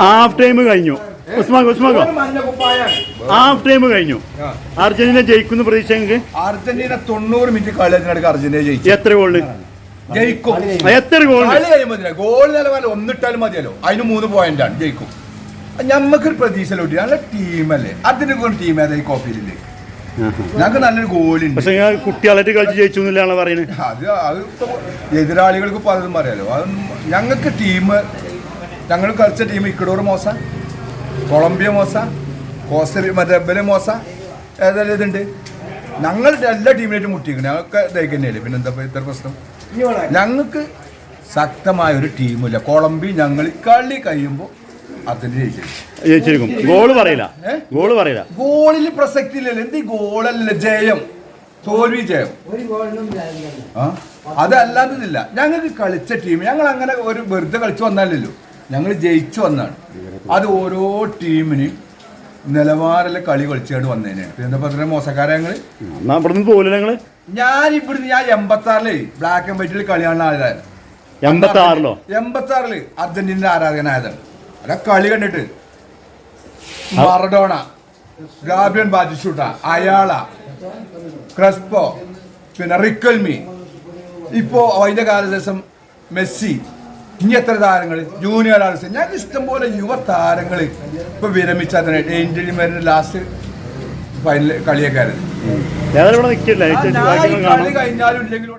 Half time കഴിഞ്ഞു. ഉസ്മാക്കോ ഉസ്മാക്കോ ഹാഫ് ടൈം കഴിഞ്ഞു. അർജന്റീന ജയിക്കുന്ന പ്രതീക്ഷ അർജന്റീന തൊണ്ണൂറ് മിനിറ്റ് കളി കഴിഞ്ഞിടക്ക് അർജന്റീന ജയിച്ചു. എത്ര ഗോളിന് ജയിക്കും. എത്ര ഗോൾ ഗോൾ നിലവാരം ഒന്നിട്ടാലും മതിയല്ലോ. അതിന് മൂന്ന് പോയിന്റ് ആണ്. ജയിക്കും. ഞമ്മക്കൊരു പ്രതീക്ഷ ലോട്ടി നല്ല ടീമല്ലേ അതിന് ടീം ഏതായി കോപ്പിയിലേക്ക് കോപ്പിയിലില്ലേ ഞങ്ങൾക്ക് നല്ലൊരു ഗോലുണ്ട് പക്ഷെ ഞാൻ കുട്ടികളായിട്ട് കളിച്ച് ജയിച്ചു എന്നില്ലാണ് പറയുന്നത് അത് അത് എതിരാളികൾക്ക് പലതും പറയാലോ. അതൊന്നും ഞങ്ങൾക്ക് ടീം ഞങ്ങൾ കളിച്ച ടീം ഇക്വഡോർ മോസ കൊളംബിയ മോസ കോസ്റ്ററി മറ്റേ ബലെ മോസ ഏതെല്ലാം ഇതുണ്ട്. ഞങ്ങൾ എല്ലാ ടീമിനായിട്ടും മുട്ടിക്കണം ഞങ്ങൾക്ക് ഇതായി തന്നെയല്ലേ. പിന്നെ എന്താ ഇത്ര പ്രശ്നം? ഞങ്ങൾക്ക് ശക്തമായ ഒരു ടീമില്ല കൊളംബി ഞങ്ങൾ കളി കഴിയുമ്പോൾ ജയിച്ചിരിക്കും. ഗോൾ പറയില്ല? ഗോൾ പറയില്ല. ഗോളിൽ പ്രസക്തി ഇല്ലല്ലോ എന്ത് ഗോളല്ല? ജയം. തോൽവി ജയം. ആ? അതല്ലാത്തതില്ല. ഞങ്ങൾക്ക് കളിച്ച ടീം ഞങ്ങൾ അങ്ങനെ ഒരു വെറുതെ കളിച്ചു വന്നാലല്ലോ ഞങ്ങൾ ജയിച്ചു വന്നാണ്. അത് ഓരോ ടീമിനും നിലവാരല്ല കളി കളിച്ചുകൊണ്ട് വന്നതിനാണ് എന്താ പറയുക മോശക്കാരെ ഞങ്ങൾ? ഞാൻ ഇവിടുന്ന് ഞാൻ എൺപത്തി ആറിൽ ബ്ലാക്ക് ആൻഡ് വൈറ്റിൽ കളിയാണ് ആയതാണ് എൺപത്തി ആറിലോ എൺപത്തി ആറിൽ അർജന്റീന ആരാധകനായതാണ്. അല്ല കളി കണ്ടിട്ട്. മറഡോണ ഗാബ്രിയൻ ബാജിഷൂട്ട അയാള ക്രസ്പോ പിന്നെ റിക്കൽമി. ഇപ്പോ അതിന്റെ കാലശേഷം മെസ്സി ഇനി എത്ര താരങ്ങൾ ജൂനിയർ ആർട്സ് ഞാൻ ഇഷ്ടംപോലെ യുവ താരങ്ങൾ ഇപ്പൊ വിരമിച്ചാൽ തന്നെ ഏഞ്ചലിമാരുടെ ലാസ്റ്റ് ഫൈനൽ കളിയൊക്കെ ആയിരുന്നു. കളി കഴിഞ്ഞാലും ഇല്ലെങ്കിലും